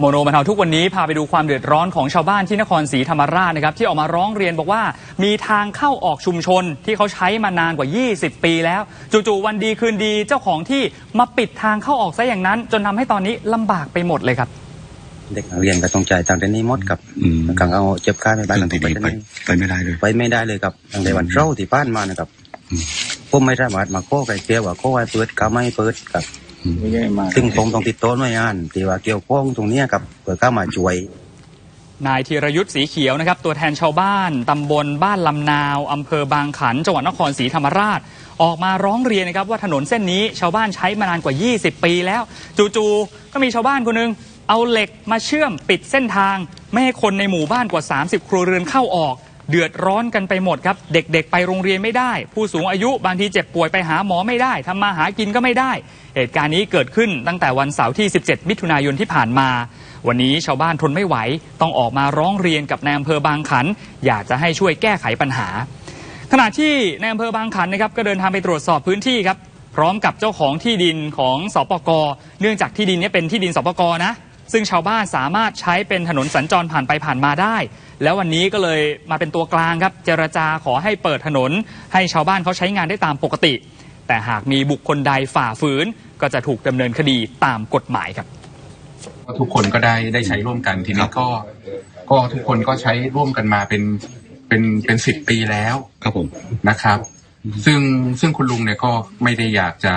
โมโนบรรเทาทุกวันนี้พาไปดูความเดือดร้อนของชาวบ้านที่นครศรีธรรมราชนะครับที่ออกมาร้องเรียนบอกว่ามีทางเข้าออกชุมชนที่เขาใช้มานานกว่า 20 ปีแล้ว จู่ๆวันดีคืนดีเจ้าของที่มาปิดทางเข้าออกซะอย่างนั้น จนทำให้ตอนนี้ลำบากไปหมดเลยครับ เด็กนักเรียนก็ต้องจ่ายตังค์เดือนนี้หมดครับอืมกลางเอาเจ็บขาไม่บ้านเรื่องที่ดีไปไปไม่ได้เลยไปไม่ได้เลยครับตั้งแต่วันเช้าที่ผ่านมานะครับผมไม่สามารถมาโค้ไก่เกลียวว่าโค้ไอ้เปิดก็ไม่เปิดครับ ซึ่งผมต้องติดต่อหน่วยงานที่ว่าเกี่ยวข้องตรงเนี้ยครับเปิดเข้ามาช่วย นายธีรยุทธ์สีเขียวนะครับ ตัวแทนชาวบ้านตำบลบ้านลำนาวอำเภอบางขันจังหวัดนครศรีธรรมราช ออกมาร้องเรียนนะครับว่าถนนเส้นนี้ชาวบ้านใช้มานานกว่า 20 ปีแล้ว จู่ๆก็มีชาวบ้านคนหนึงเอาเหล็กมาเชื่อมปิดเส้นทาง ไม่ให้คนในหมู่บ้านกว่า 30 ครัวเรือนเข้าออก เดือดร้อนกันไปหมดครับ เด็กๆ ไปโรงเรียนไม่ได้ ผู้สูงอายุบางทีเจ็บป่วยไปหาหมอไม่ได้ทำมาหากินก็ไม่ได้ เหตุการณ์นี้เกิดขึ้นตั้งแต่วันเสาร์ที่ 17 มิถุนายนที่ผ่านมา วันนี้ชาวบ้านทนไม่ไหว ต้องออกมาร้องเรียนกับนายอำเภอบางขัน อยากจะให้ช่วยแก้ไขปัญหา ขณะที่ในอำเภอบางขันนะครับก็เดินทางไปตรวจสอบพื้นที่ครับพร้อมกับเจ้าของที่ดินของสปกเนื่องจากที่ดินนี้เป็นที่ดินสปกนะ ซึ่งชาวบ้านสามารถใช้เป็นถนนสัญจรผ่านไปผ่านมาได้ แล้ววันนี้ก็เลยมาเป็นตัวกลางครับ เจรจาขอให้เปิดถนน ให้ชาวบ้านเขาใช้งานได้ตามปกติ แต่หากมีบุคคลใดฝ่าฝืน ก็จะถูกดำเนินคดีตามกฎหมายครับก็ทุกคนก็ได้ได้ใช้ร่วมกันทีนี้ก็ ก็ทุกคนก็ใช้ร่วมกันมาเป็นเป็นเป็นสิบปีแล้วครับผมนะครับ ซึ่งซึ่งคุณลุงเนี่ยก็ไม่ได้อยากจะ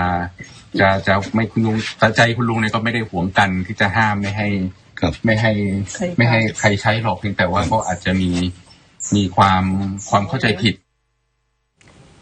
จะจะไม่คุณลุงแต่ใจคุณลุงเนี่ยก็ไม่ได้หวงกันที่จะห้ามไม่ให้ครับไม่ให้ไม่ให้ใครใช้หรอกเพียงแต่ว่าก็อาจจะมีมีความความเข้าใจผิด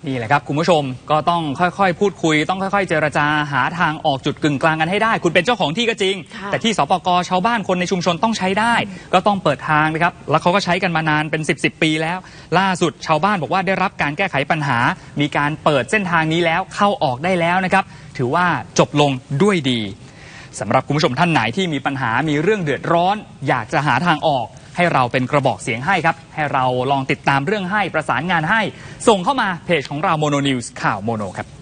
นี่แหละครับคุณผู้ชมก็ต้องค่อยๆ พูดคุย ต้องค่อย ๆ เจรจาหาทางออกจุดกึ่งกลางกันให้ได้ คุณเป็นเจ้าของที่ก็จริงค่ะแต่ที่สปกชาวบ้านคนในชุมชนต้องใช้ได้ ก็ต้องเปิดทางนะครับแล้วเขาก็ใช้กันมานานเป็น 10บสปีแล้ว ล่าสุดชาวบ้านบอกว่าได้รับการแก้ไขปัญหา มีการเปิดเส้นทางนี้แล้วเข้าออกได้แล้วนะครับ ถือว่าจบลงด้วยดีสำหรับคุณผู้ชมท่านไหนที่มีปัญหามีเรื่องเดือดร้อน อยากจะหาทางออก ให้เราเป็นกระบอกเสียงให้ครับ ให้เราลองติดตามเรื่องให้ประสานงานให้ ส่งเข้ามาเพจของเราโมโนนิวส์ข่าวโมโนครับ